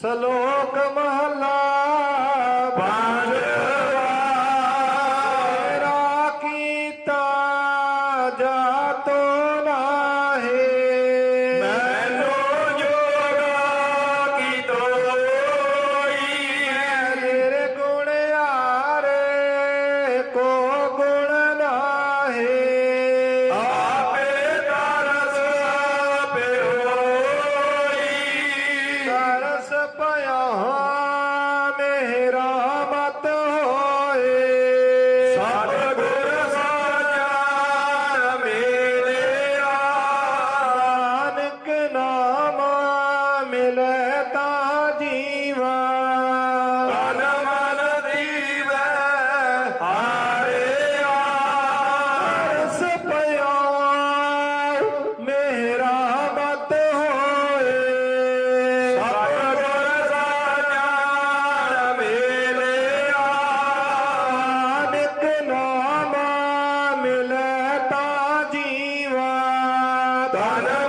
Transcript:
ਸ਼ਲੋਕ ਮਹਲਾ ਪੰਜਵਾ ਮੇਰਾ ਕੀਤਾ ਜਾਤੋ ਤਰਸ ਪਿਆ ਮੇਰਾ ਮਤ ਹੋਏ। ਸਤਿਗੁਰ ਸਾਜਨ ਮਿਲਿਆ ਨਾਨਕ ਨਾਮ ਮਿਲੇ ਤਾਂ ਜੀਵਾ Tá na